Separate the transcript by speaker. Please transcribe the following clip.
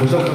Speaker 1: Busog